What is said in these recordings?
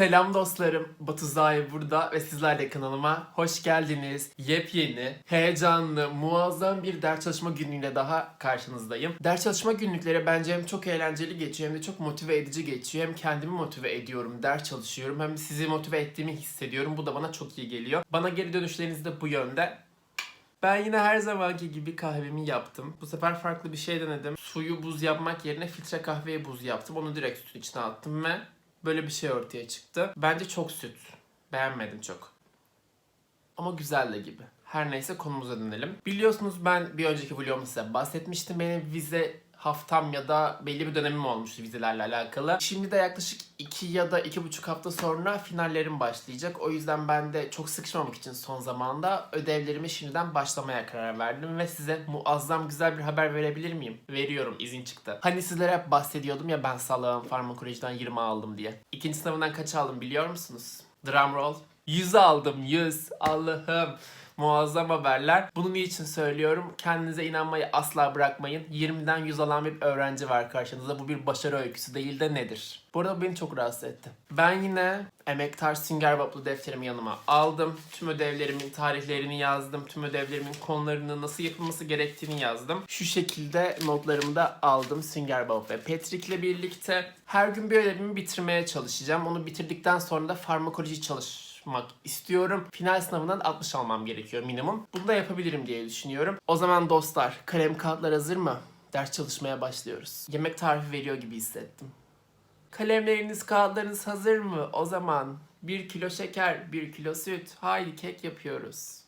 Selam dostlarım. Batu Zahir burada ve sizler de kanalıma hoş geldiniz. Yepyeni, heyecanlı, muazzam bir ders çalışma günlüğüyle daha karşınızdayım. Ders çalışma günlükleri bence hem çok eğlenceli geçiyor hem de çok motive edici geçiyor. Hem kendimi motive ediyorum, ders çalışıyorum hem sizi motive ettiğimi hissediyorum. Bu da bana çok iyi geliyor. Bana geri dönüşleriniz de bu yönde. Ben yine her zamanki gibi kahvemi yaptım. Bu sefer farklı bir şey denedim. Suyu buz yapmak yerine filtre kahveye buz yaptım. Onu direkt sütün içine attım ve böyle bir şey ortaya çıktı. Bence çok süt. Beğenmedim çok. Ama güzel de gibi. Her neyse konumuza dönelim. Biliyorsunuz ben bir önceki vlogumda size bahsetmiştim. Benim vize haftam ya da belli bir dönemim olmuştu vizelerle alakalı. Şimdi de yaklaşık 2 ya da 2,5 hafta sonra finallerim başlayacak. O yüzden ben de çok sıkışmamak için son zamanda ödevlerimi şimdiden başlamaya karar verdim ve size muazzam güzel bir haber verebilir miyim? Veriyorum izin çıktı. Hani sizlere hep bahsediyordum ya ben sağlam farmakolojiden 20 aldım diye. İkinci sınavından kaç aldım biliyor musunuz? Drum roll. 100 aldım 100. Allah'ım. Muazzam haberler. Bunu niçin söylüyorum? Kendinize inanmayı asla bırakmayın. 20'den 100 alan bir öğrenci var karşınızda. Bu bir başarı öyküsü değil de nedir? Bu arada beni çok rahatsız etti. Ben yine emektar Sünger Bob'lu defterimi yanıma aldım. Tüm ödevlerimin tarihlerini yazdım. Tüm ödevlerimin konularını nasıl yapılması gerektiğini yazdım. Şu şekilde notlarımı da aldım Sünger Bob ve Patrick'le birlikte. Her gün bir ödevimi bitirmeye çalışacağım. Onu bitirdikten sonra da farmakoloji çalış çalışmak istiyorum. Final sınavından 60 almam gerekiyor minimum. Bunu da yapabilirim diye düşünüyorum. O zaman dostlar kalem kağıtlar hazır mı? Ders çalışmaya başlıyoruz. Yemek tarifi veriyor gibi hissettim. Kalemleriniz, kağıtlarınız hazır mı? O zaman 1 kilo şeker, 1 kilo süt. Haydi kek yapıyoruz.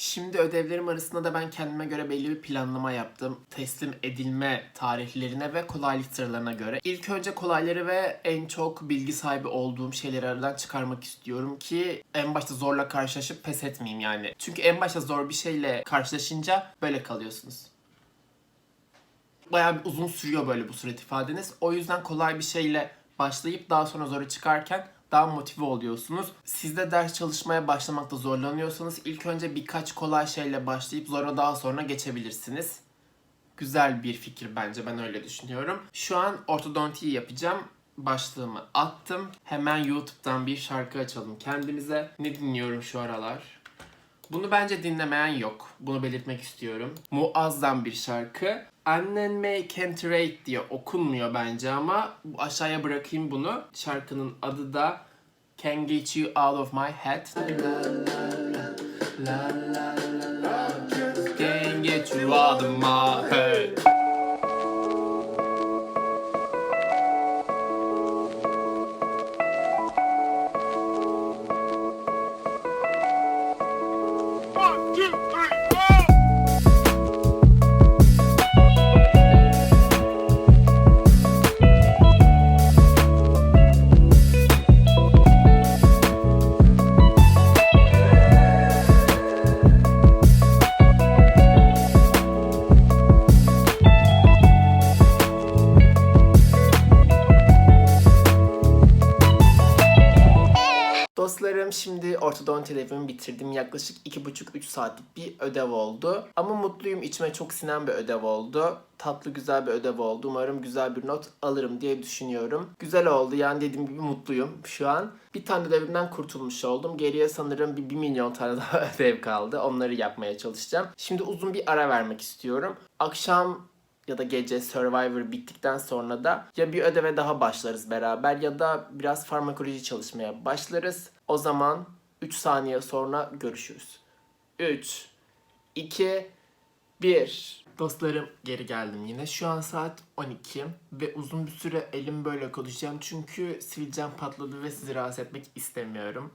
Şimdi ödevlerim arasında da ben kendime göre belli bir planlama yaptım. Teslim edilme tarihlerine ve kolaylık sıralarına göre. İlk önce kolayları ve en çok bilgi sahibi olduğum şeyleri aradan çıkarmak istiyorum ki en başta zorla karşılaşıp pes etmeyeyim yani. Çünkü en başta zor bir şeyle karşılaşınca böyle kalıyorsunuz. Bayağı bir uzun sürüyor böyle bu suret ifadeniz. O yüzden kolay bir şeyle başlayıp daha sonra zoru çıkarken daha motive oluyorsunuz. Siz de ders çalışmaya başlamakta zorlanıyorsanız ilk önce birkaç kolay şeyle başlayıp zora daha sonra geçebilirsiniz. Güzel bir fikir bence ben öyle düşünüyorum. Şu an ortodontiyi yapacağım. Başlığımı attım. Hemen YouTube'dan bir şarkı açalım kendimize. Ne dinliyorum şu aralar? Bunu bence dinlemeyen yok. Bunu belirtmek istiyorum. Muazzam bir şarkı. Annen May Can't Rate diye okunmuyor bence ama aşağıya bırakayım bunu. Şarkının adı da Can Get You Out of My Head. Can get you out of my head. Ortodonti ödevimi bitirdim. Yaklaşık 2,5-3 saatlik bir ödev oldu. Ama mutluyum. içime çok sinen bir ödev oldu. Tatlı güzel bir ödev oldu. Umarım güzel bir not alırım diye düşünüyorum. Güzel oldu. Yani dediğim gibi mutluyum şu an. Bir tane ödevimden kurtulmuş oldum. Geriye sanırım bir 1 milyon tane daha ödev kaldı. Onları yapmaya çalışacağım. Şimdi uzun bir ara vermek istiyorum. Akşam ya da gece Survivor bittikten sonra da ya bir ödeve daha başlarız beraber ya da biraz farmakoloji çalışmaya başlarız. O zaman 3 saniye sonra görüşürüz. 3, 2, 1. Dostlarım geri geldim yine. Şu an saat 12 ve uzun bir süre elim böyle konuşacağım çünkü sivilcem patladı ve sizi rahatsız etmek istemiyorum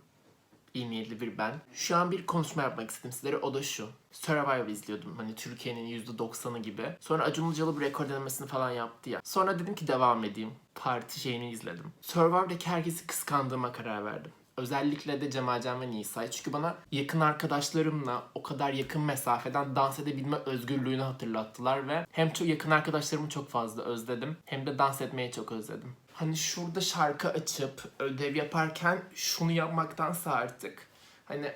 iyi niyetli bir ben. Şu an bir konuşma yapmak istedim sizlere. O da şu. Survivor izliyordum. Hani Türkiye'nin %90'ı gibi. Sonra Acun Ilıcalı bu rekor denemesini falan yaptı ya. Sonra dedim ki devam edeyim. Parti şeyini izledim. Survivor'daki herkesi kıskandığıma karar verdim. Özellikle de Cemalcan ve Nisa'yı. Çünkü bana yakın arkadaşlarımla o kadar yakın mesafeden dans edebilme özgürlüğünü hatırlattılar ve hem çok yakın arkadaşlarımı çok fazla özledim hem de dans etmeyi çok özledim. Hani şurada şarkı açıp ödev yaparken şunu yapmaktansa artık hani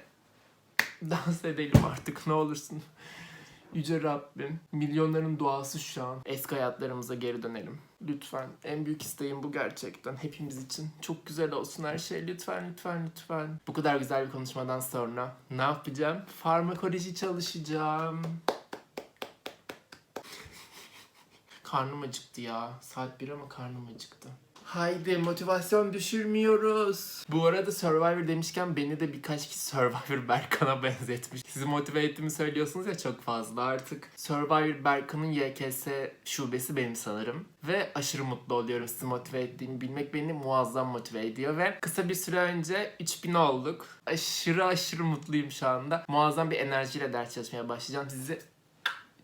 dans edelim artık ne olursun. Yüce Rabbim, milyonların duası şu an. Eski hayatlarımıza geri dönelim. Lütfen. En büyük isteğim bu gerçekten. Hepimiz için. Çok güzel olsun her şey. Lütfen, lütfen, lütfen. Bu kadar güzel bir konuşmadan sonra ne yapacağım? Farmakoloji çalışacağım. Karnım acıktı ya. Saat 1 ama karnım acıktı. Haydi motivasyon düşürmüyoruz. Bu arada Survivor demişken beni de birkaç kişi Survivor Berkan'a benzetmiş. Sizi motive ettiğimi söylüyorsunuz ya çok fazla artık. Survivor Berkan'ın YKS şubesi benim sanırım. Ve aşırı mutlu oluyorum sizi motive ettiğimi bilmek beni muazzam motive ediyor. Ve kısa bir süre önce 3000 olduk. Aşırı aşırı mutluyum şu anda. Muazzam bir enerjiyle ders çalışmaya başlayacağım. Sizi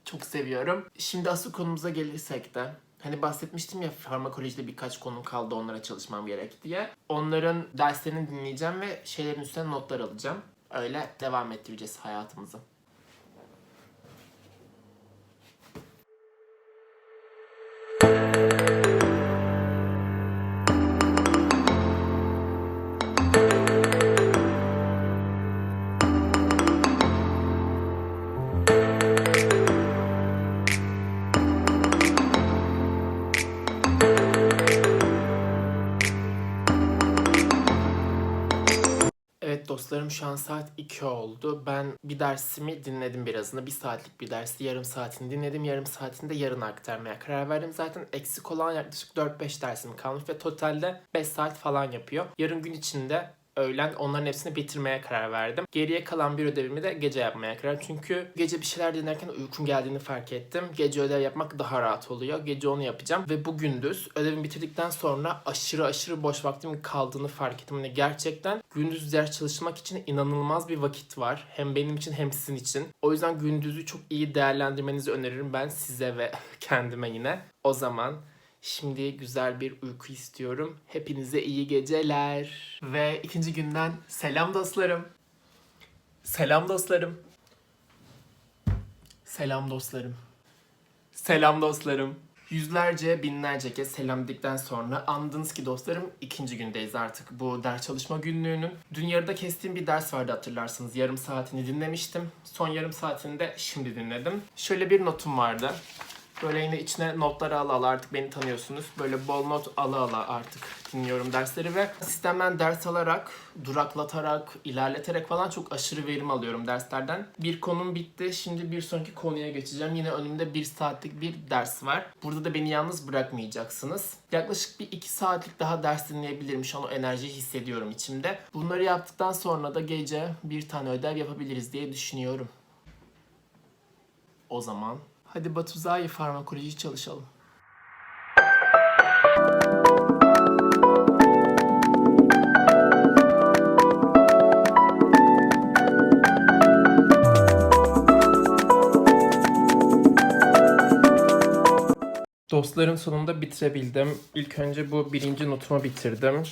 çok seviyorum. Şimdi asıl konumuza gelirsek de Hani bahsetmiştim ya farmakolojide birkaç konum kaldı onlara çalışmam gerek diye. Onların derslerini dinleyeceğim ve şeylerin üstüne notlar alacağım. Öyle devam ettireceğiz hayatımızı. Dostlarım şu an saat 2 oldu. Ben bir dersimi dinledim birazını. Bir saatlik bir dersi yarım saatini dinledim. Yarım saatini de yarın aktarmaya karar verdim. Zaten eksik olan yaklaşık 4-5 dersim kalmış ve totalde 5 saat falan yapıyor. Yarın gün içinde öğlen onların hepsini bitirmeye karar verdim. Geriye kalan bir ödevimi de gece yapmaya karar. Çünkü gece bir şeyler dinlerken uykum geldiğini fark ettim. Gece ödev yapmak daha rahat oluyor. Gece onu yapacağım. Ve bu gündüz ödevimi bitirdikten sonra aşırı aşırı boş vaktimin kaldığını fark ettim. Hani gerçekten gündüz ders çalışmak için inanılmaz bir vakit var. Hem benim için hem sizin için. O yüzden gündüzü çok iyi değerlendirmenizi öneririm ben size ve kendime yine. O zaman Şimdi güzel bir uyku istiyorum. Hepinize iyi geceler. Ve ikinci günden selam dostlarım. Selam dostlarım. Selam dostlarım. Selam dostlarım. Yüzlerce, binlerce kez selam dedikten sonra andınız ki dostlarım ikinci gündeyiz artık bu ders çalışma günlüğünün. Dün yarıda kestiğim bir ders vardı hatırlarsınız. Yarım saatini dinlemiştim. Son yarım saatini de şimdi dinledim. Şöyle bir notum vardı. Böyle yine içine notları ala ala artık beni tanıyorsunuz. Böyle bol not ala ala artık dinliyorum dersleri ve sistemden ders alarak, duraklatarak, ilerleterek falan çok aşırı verim alıyorum derslerden. Bir konum bitti. Şimdi bir sonraki konuya geçeceğim. Yine önümde bir saatlik bir ders var. Burada da beni yalnız bırakmayacaksınız. Yaklaşık bir iki saatlik daha ders dinleyebilirim. Şu an o enerjiyi hissediyorum içimde. Bunları yaptıktan sonra da gece bir tane ödev yapabiliriz diye düşünüyorum. O zaman hadi Batuzai farmakoloji çalışalım. Dostlarım sonunda bitirebildim. İlk önce bu birinci notumu bitirdim.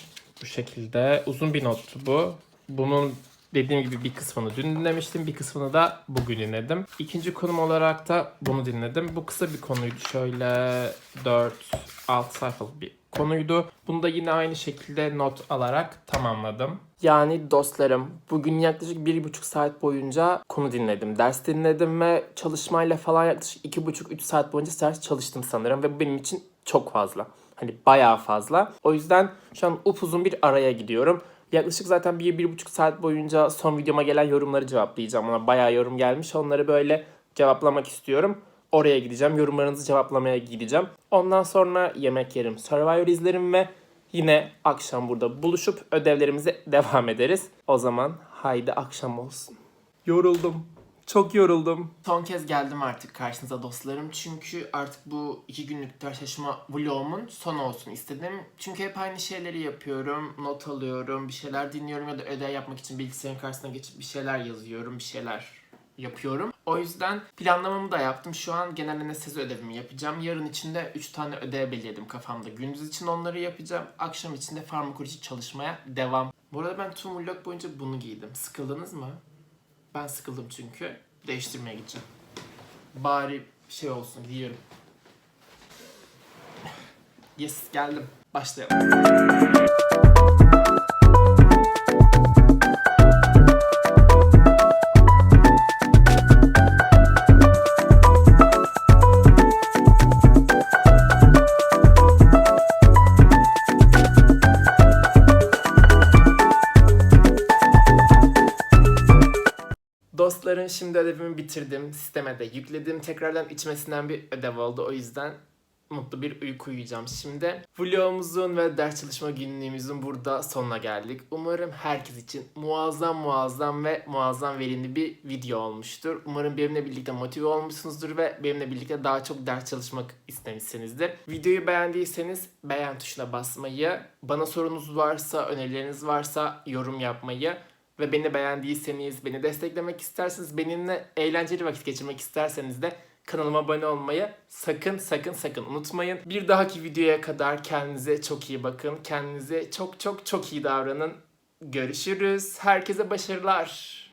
Bu şekilde. Uzun bir nottu bu. Bunun dediğim gibi bir kısmını dün dinlemiştim. Bir kısmını da bugün dinledim. İkinci konum olarak da bunu dinledim. Bu kısa bir konuydu. Şöyle 4-6 sayfalık bir konuydu. Bunu da yine aynı şekilde not alarak tamamladım. Yani dostlarım bugün yaklaşık bir buçuk saat boyunca konu dinledim. Ders dinledim ve çalışmayla falan yaklaşık iki buçuk üç saat boyunca ders çalıştım sanırım. Ve bu benim için çok fazla. Hani bayağı fazla. O yüzden şu an upuzun bir araya gidiyorum. Yaklaşık zaten bir, bir buçuk saat boyunca son videoma gelen yorumları cevaplayacağım. Ona bayağı yorum gelmiş. Onları böyle cevaplamak istiyorum. Oraya gideceğim. Yorumlarınızı cevaplamaya gideceğim. Ondan sonra yemek yerim. Survivor izlerim ve yine akşam burada buluşup ödevlerimize devam ederiz. O zaman haydi akşam olsun. Yoruldum. Çok yoruldum. Son kez geldim artık karşınıza dostlarım. Çünkü artık bu iki günlük ders çalışma vlogumun son olsun istedim. Çünkü hep aynı şeyleri yapıyorum. Not alıyorum, bir şeyler dinliyorum ya da ödev yapmak için bilgisayarın karşısına geçip bir şeyler yazıyorum, bir şeyler yapıyorum. O yüzden planlamamı da yaptım. Şu an genel anestezi ödevimi yapacağım. Yarın içinde 3 tane ödev belirledim kafamda. Gündüz için onları yapacağım. Akşam için de farmakoloji çalışmaya devam. Bu arada ben tüm vlog boyunca bunu giydim. Sıkıldınız mı? Ben sıkıldım çünkü. Değiştirmeye gideceğim. Bari şey olsun giyiyorum. Yes geldim. Başlayalım. Umarım şimdi ödevimi bitirdim. Sisteme de yükledim. Tekrardan içmesinden bir ödev oldu. O yüzden mutlu bir uyku uyuyacağım şimdi. Vlogumuzun ve ders çalışma günlüğümüzün burada sonuna geldik. Umarım herkes için muazzam muazzam ve muazzam verimli bir video olmuştur. Umarım benimle birlikte motive olmuşsunuzdur ve benimle birlikte daha çok ders çalışmak istemişsinizdir. Videoyu beğendiyseniz beğen tuşuna basmayı, bana sorunuz varsa, önerileriniz varsa yorum yapmayı ve beni beğendiyseniz, beni desteklemek isterseniz, benimle eğlenceli vakit geçirmek isterseniz de kanalıma abone olmayı sakın sakın sakın unutmayın. Bir dahaki videoya kadar kendinize çok iyi bakın. Kendinize çok çok çok iyi davranın. Görüşürüz. Herkese başarılar.